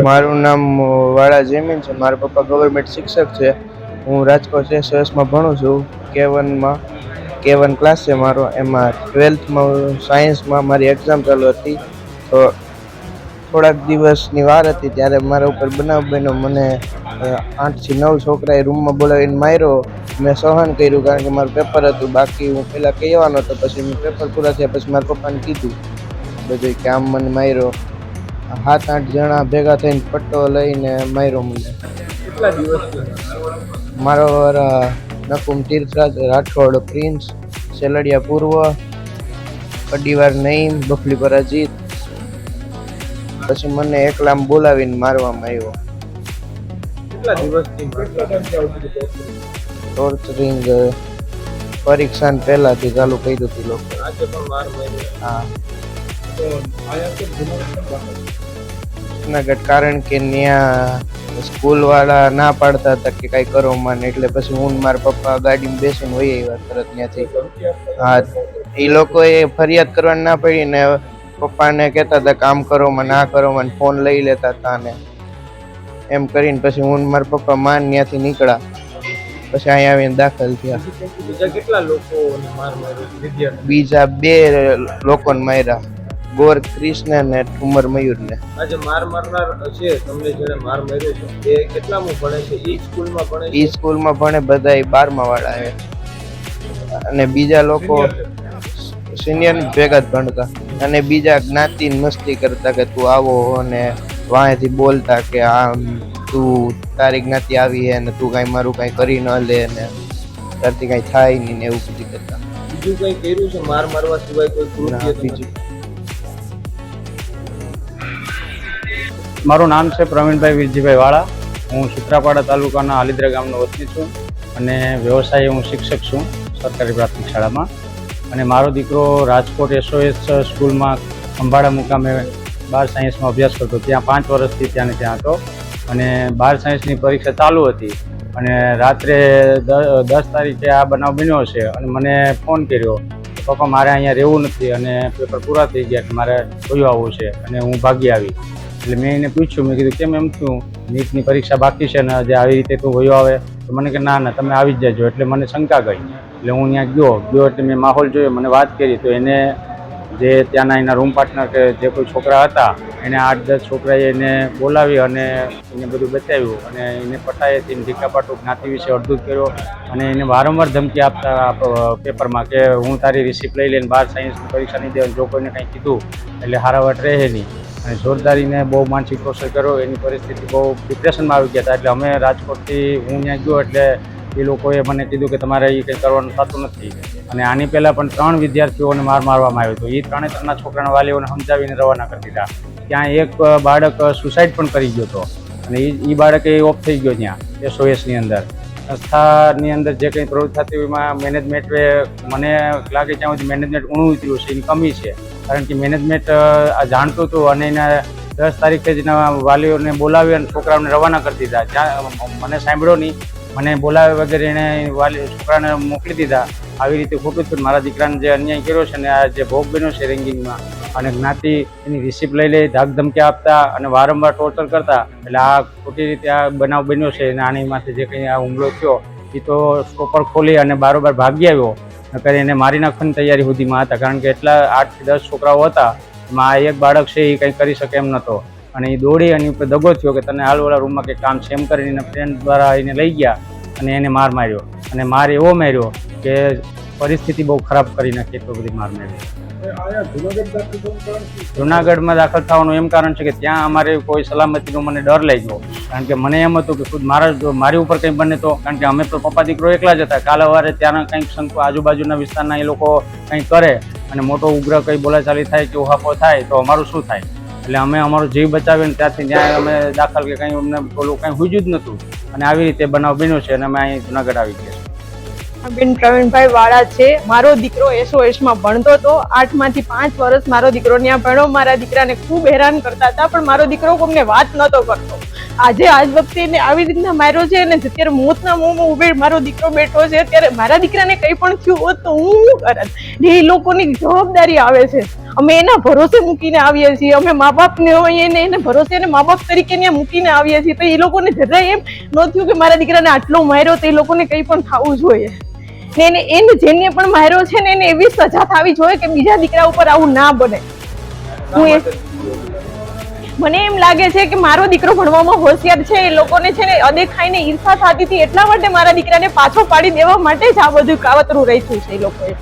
મારું નામ વાળા જેમીન છે. મારા પપ્પા ગવર્મેન્ટ શિક્ષક છે. હું રાજકોટ એસઓએસમાં ભણું છું. કે વનમાં કે વન ક્લાસ છે મારો. એમાં ટ્વેલ્થમાં સાયન્સમાં મારી એક્ઝામ ચાલુ હતી. તો થોડાક દિવસની વાર હતી ત્યારે મારા ઉપર બનાવ બન્યો. મને આઠથી નવ છોકરાએ રૂમમાં બોલાવીને માર્યો. મેં સહન કર્યું કારણ કે મારું પેપર હતું. બાકી હું પહેલાં કહેવાનો હતો, પછી મેં પેપર પૂરા થયા પછી મારા પપ્પાને કીધું. બધું કે આમ મને માર્યો. સાત આઠ જણા ભેગા થઈને પટ્ટો લઈને માર્યો મને. કેટલા મારો નકુમ તીર્થરાજ રાઠોડ પ્રિન્સ સેલડિયા પૂર્વ અડીવાર નઈમ બફલીપરા અજીત. પછી મને એકલામ બોલાવીને મારવામાં આવ્યો. કેટલા દિવસથી ટોર્ચરિંગ પરીક્ષા પહેલાથી ચાલુ કર્યું હતું લોકો. આજે પણ માર હા. જુનાગઢ કારણ કે ત્યાં સ્કૂલવાળા ના પાડતા હતા કે કાંઈ કરો મને એટલે પછી હું મારા પપ્પા ગાડીમાં બેસીને હોય એવા તરત ત્યાંથી. હા એ લોકોએ ફરિયાદ કરવાની ના પડી ને પપ્પાને કહેતા હતા કામ કરો મને ના કરો મને ફોન લઈ લેતા હતા ને. એમ કરીને પછી હું મારા પપ્પા માન ત્યાંથી નીકળ્યા. પછી અહીંયા આવીને દાખલ થયા. બીજા કેટલા વિદ્યાર્થી બીજા બે લોકોને માર્યા. ગોર કૃષ્ણ ને ઠુમર મયુરને આજે માર મારનાર છે તમને જેને માર માર્યો છે એ કેટલામું ભણે છે? એ સ્કૂલમાં ભણે એ સ્કૂલમાં ભણે બધા બારમા વાળા છે અને બીજા લોકો સિનિયર. ભેગા જ ભણતા. અને બીજા જ્ઞાતિ મસ્તી કરતા કે તું આવો અને વાંહેથી બોલતા કે આમ તું તારી જ્ઞાતિ આવી હે ને તું કાંઈ મારું કાંઈ કરી ન લે ને તારથી કાંઈ થાય નહીં ને એવું બધું કરતા. બીજું કઈ કર્યું છે માર મારવા સિવાય કોઈ બીજું મારું નામ છે પ્રવીણભાઈ વીરજીભાઈ વાળા. હું સુત્રાપાડા તાલુકાના આલિદ્રા ગામનો વતની છું અને વ્યવસાયે હું શિક્ષક છું સરકારી પ્રાથમિક શાળામાં. અને મારો દીકરો રાજકોટ એસઓએસ સ્કૂલમાં અંબાડા મુકામે બાર સાયન્સમાં અભ્યાસ કરતો. ત્યાં પાંચ વર્ષથી ત્યાં ત્યાં હતો. અને બાર સાયન્સની પરીક્ષા ચાલુ હતી. અને રાત્રે દસ તારીખે આ બનાવ બન્યો છે. અને મને ફોન કર્યો પપ્પા, મારે અહીંયા રહેવું નથી. અને પેપર પૂરા થઈ ગયા એટલે મારે જોયું આવવું છે. અને હું ભાગી આવી. એટલે મેં એને પૂછ્યું, મેં કીધું, કેમ એમ થયું નીટની પરીક્ષા બાકી છે ને જે આવી રીતે તું વયો આવે? તો મને કે, ના ના, તમે આવી જ જજો. એટલે મને શંકા ગઈ. એટલે હું ત્યાં ગયો. ગયો એટલે મેં માહોલ જોયો, મને વાત કરી. તો એને જે ત્યાંના એના રૂમ પાર્ટનર કે જે કોઈ છોકરા હતા, એને આઠ દસ છોકરાએ એને બોલાવી અને એને બધું બતાવ્યું અને એને પટાયેથી ઢીકાપાટું જ્ઞાતિ વિશે અડધું કર્યો અને એને વારંવાર ધમકી આપતા આપ- પેપરમાં કે હું તારી રિસિપ્ટ લઈ લઈને બાર સાયન્સની પરીક્ષા નહીં દેવાની, જો કોઈને કંઈ કીધું, એટલે હારાવટ રહે નહીં. અને જોરદારીને બહુ માનસિક ટોર્ચર કર્યો. એની પરિસ્થિતિ બહુ ડિપ્રેશનમાં આવી ગયા હતા. એટલે અમે રાજકોટથી, હું ત્યાં ગયો એટલે એ લોકોએ મને કીધું કે તમારે એ કંઈ કરવાનું થતું નથી. અને આની પહેલાં પણ ત્રણ વિદ્યાર્થીઓને માર મારવામાં આવ્યો હતો. એ ત્રણે ત્રણના છોકરાના વાલીઓને સમજાવીને રવાના કરી દીધા. ત્યાં એક બાળક સુસાઇડ પણ કરી ગયો હતો. અને એ એ બાળકે ઓફ થઈ ગયો ત્યાં એસઓએસની અંદર. સંસ્થાની અંદર જે કંઈ પ્રવૃત્તિ થતી હોય એમાં મેનેજમેન્ટ મને લાગે ત્યાં સુધી મેનેજમેન્ટ ઊણું ઉતર્યું છે એની કમી છે. કારણ કે મેનેજમેન્ટ આ જાણતું હતું અને એના દસ તારીખે જ વાલીઓને બોલાવી અને છોકરાઓને રવાના કરી દીધા. જ્યાં મને સાંભળ્યો નહીં. મને બોલાવ્યા વગેરે એણે વાલી, છોકરાને મોકલી દીધા. આવી રીતે ખોટું થયું. મારા દીકરાને જે અન્યાય કર્યો છે ને આ જે ભોગ બન્યો છે રેન્કિંગમાં અને જ્ઞાતિ એની રિસિપ્ટ લઈ લઈ ધાક ધમકી આપતા અને વારંવાર ટોર્ચર કરતા. એટલે આ ખોટી રીતે આ બનાવ બન્યો છે અને આની જે કંઈ આ હુમલો થયો, એ તો સ્ટોપર ખોલી અને બારોબાર ભાગી આવ્યો. નકર એને મારી નાખવાની તૈયારી સુધીમાં હતા. કારણ કે એટલા આઠથી દસ છોકરાઓ હતા, એમાં આ એક બાળક છે એ કંઈ કરી શકે એમ નહોતો. અને એ દોડી એની ઉપર દગો થયો કે તને હાલવાળા રૂમમાં કંઈ કામ છે એમ કરીને એના ફ્રેન્ડ દ્વારા એને લઈ ગયા અને એને માર માર્યો. અને માર એવો માર્યો કે પરિસ્થિતિ બહુ ખરાબ કરી નાખી એટલો બધી માર માર્યો. જુનાગઢમાં દાખલ થવાનું એમ કારણ છે કે ત્યાં અમારે કોઈ સલામતીનો મને ડર લઈ ગયો કારણ કે મને એમ હતું કે ખુદ મારા મારી ઉપર કંઈ બને તો, કારણ કે અમે તો પપ્પા દીકરો એકલા જ હતા. કાલે વારે ત્યાંના કંઈક શંકુ આજુબાજુના વિસ્તારના એ લોકો કંઈ કરે અને મોટો ઉગ્ર કંઈ બોલાચાલી થાય કે ઉહાપો થાય તો અમારું શું થાય? એટલે અમે અમારો જીવ બચાવીને ત્યાંથી ત્યાં અમે દાખલ કે કંઈ અમને પેલું કંઈ હુજ્યું જ નહોતું. અને આવી રીતે બનાવ બન્યો છે અને અમે અહીં જુનાગઢ આવી ગયા બેન પ્રવીણભાઈ વાળા છે. મારો દીકરો એસો એસમાં ભણતો હતો. આઠમાંથી પાંચ વર્ષ મારો દીકરો ત્યાં ભણ્યો. મારા દીકરાને ખૂબ હેરાન કરતા હતા, પણ મારો દીકરો કોઈને વાત નહોતો કરતો. આજે આજ વખતે એને આવી રીતના માર્યો છે અને અત્યારે મોતના મોંમાં ઉભે મારો દીકરો બેઠો છે. ત્યારે મારા દીકરાને કંઈ પણ થયું હોત તો હું શું કરત? એ લોકોની જવાબદારી આવે છે. અમે એના ભરોસે મૂકીને આવીએ છીએ. અમે મા બાપને એને એને ભરોસે એને મા બાપ તરીકે ત્યાં મૂકીને આવીએ છીએ. તો એ લોકોને જરાય એમ ન થયું કે મારા દીકરાને આટલો માર્યો તો એ લોકોને કંઈ પણ થવું જોઈએ. ને એને એને જેને પણ માર્યો છે ને એને એવી સજા થવી જોઈએ કે બીજા દીકરા ઉપર આવું ના બને. હું એ મને એમ લાગે છે કે મારો દીકરો ભણવામાં હોશિયાર છે એ લોકોને છે ને અદેખાઈને ઈર્ષા થતી હતી એટલા માટે મારા દીકરાને પાછો પાડી દેવા માટે જ આ બધું કાવતરું રાખ્યું છે એ લોકોએ.